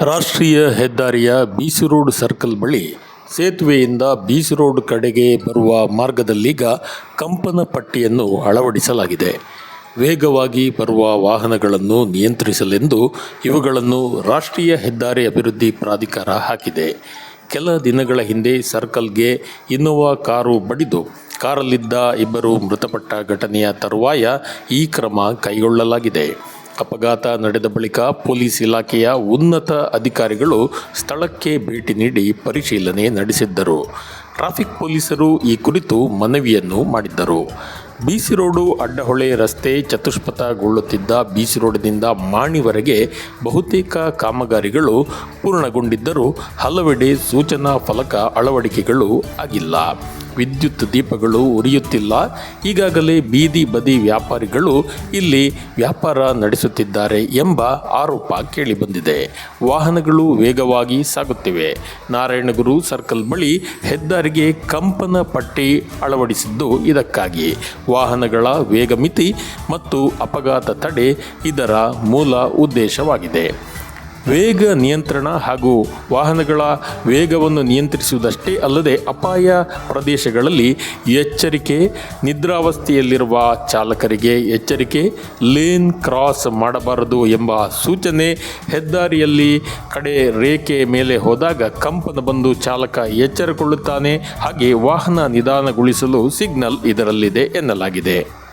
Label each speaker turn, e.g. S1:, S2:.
S1: ರಾಷ್ಟ್ರೀಯ ಹೆದ್ದಾರಿಯ ಬಿಸಿ road circle ಬಳಿ ಸೇತುವೆಯಿಂದ ಬಿಸಿ ರೋಡ್ ಕಡೆಗೆ ಬರುವ ಮಾರ್ಗದಲ್ಲೀಗ ಕಂಪನ ಪಟ್ಟಿಯನ್ನು ಅಳವಡಿಸಲಾಗಿದೆ. ವೇಗವಾಗಿ ಬರುವ ವಾಹನಗಳನ್ನು ನಿಯಂತ್ರಿಸಲೆಂದು ಇವುಗಳನ್ನು ರಾಷ್ಟ್ರೀಯ ಹೆದ್ದಾರಿ ಅಭಿವೃದ್ಧಿ ಪ್ರಾಧಿಕಾರ ಹಾಕಿದೆ. ಕೆಲ ದಿನಗಳ ಹಿಂದೆ ಸರ್ಕಲ್ಗೆ ಇನ್ನೋವಾ ಕಾರು ಬಡಿದು ಕಾರಲ್ಲಿದ್ದ ಇಬ್ಬರು ಮೃತಪಟ್ಟ ಘಟನೆಯ ತರುವಾಯ ಈ ಕ್ರಮ ಕೈಗೊಳ್ಳಲಾಗಿದೆ. ಅಪಘಾತ ನಡೆದ ಬಳಿಕ ಪೊಲೀಸ್ ಇಲಾಖೆಯ ಉನ್ನತ ಅಧಿಕಾರಿಗಳು ಸ್ಥಳಕ್ಕೆ ಭೇಟಿ ನೀಡಿ ಪರಿಶೀಲನೆ ನಡೆಸಿದ್ದರು. ಟ್ರಾಫಿಕ್ ಪೊಲೀಸರು ಈ ಕುರಿತು ಮನವಿಯನ್ನು ಮಾಡಿದ್ದರು. ಬಿಸಿ ರೋಡು ಅಡ್ಡಹೊಳೆ ರಸ್ತೆ ಚತುಷ್ಪಥಗೊಳ್ಳುತ್ತಿದ್ದ ಬಿಸಿ ರೋಡಿನಿಂದ ಮಾಣಿವರೆಗೆ ಬಹುತೇಕ ಕಾಮಗಾರಿಗಳು ಪೂರ್ಣಗೊಂಡಿದ್ದರೂ ಹಲವೆಡೆ ಸೂಚನಾ ಫಲಕ ಅಳವಡಿಕೆಗಳು ಆಗಿಲ್ಲ. ವಿದ್ಯುತ್ ದೀಪಗಳು ಉರಿಯುತ್ತಿಲ್ಲ. ಈಗಾಗಲೇ ಬೀದಿ ಬದಿ ವ್ಯಾಪಾರಿಗಳು ಇಲ್ಲಿ ವ್ಯಾಪಾರ ನಡೆಸುತ್ತಿದ್ದಾರೆ ಎಂಬ ಆರೋಪ ಕೇಳಿಬಂದಿದೆ. ವಾಹನಗಳು ವೇಗವಾಗಿ ಸಾಗುತ್ತಿವೆ. ನಾರಾಯಣಗುರು ಸರ್ಕಲ್ ಬಳಿ ಹೆದ್ದಾರಿಗೆ ಕಂಪನ ಪಟ್ಟಿ ಅಳವಡಿಸಿದ್ದು ಇದಕ್ಕಾಗಿ. ವಾಹನಗಳ ವೇಗ ಮಿತಿ ಮತ್ತು ಅಪಘಾತ ತಡೆ ಇದರ ಮೂಲ ಉದ್ದೇಶವಾಗಿದೆ. ವೇಗ ನಿಯಂತ್ರಣ ಹಾಗೂ ವಾಹನಗಳ ವೇಗವನ್ನು ನಿಯಂತ್ರಿಸುವುದಷ್ಟೇ ಅಲ್ಲದೆ ಅಪಾಯ ಪ್ರದೇಶಗಳಲ್ಲಿ ಎಚ್ಚರಿಕೆ, ನಿದ್ರಾವಸ್ಥೆಯಲ್ಲಿರುವ ಚಾಲಕರಿಗೆ ಎಚ್ಚರಿಕೆ, ಲೇನ್ ಕ್ರಾಸ್ ಮಾಡಬಾರದು ಎಂಬ ಸೂಚನೆ ಹೆದ್ದಾರಿಯಲ್ಲಿ ಕಡೆ ರೇಖೆ ಮೇಲೆ ಹೋದಾಗ ಕಂಪನ ಬಂದು ಚಾಲಕ ಎಚ್ಚರಗೊಳ್ಳುತ್ತಾನೆ, ಹಾಗೆ ವಾಹನ ನಿಧಾನಗೊಳಿಸಲು ಸಿಗ್ನಲ್ ಇದರಲ್ಲಿದೆ ಎನ್ನಲಾಗಿದೆ.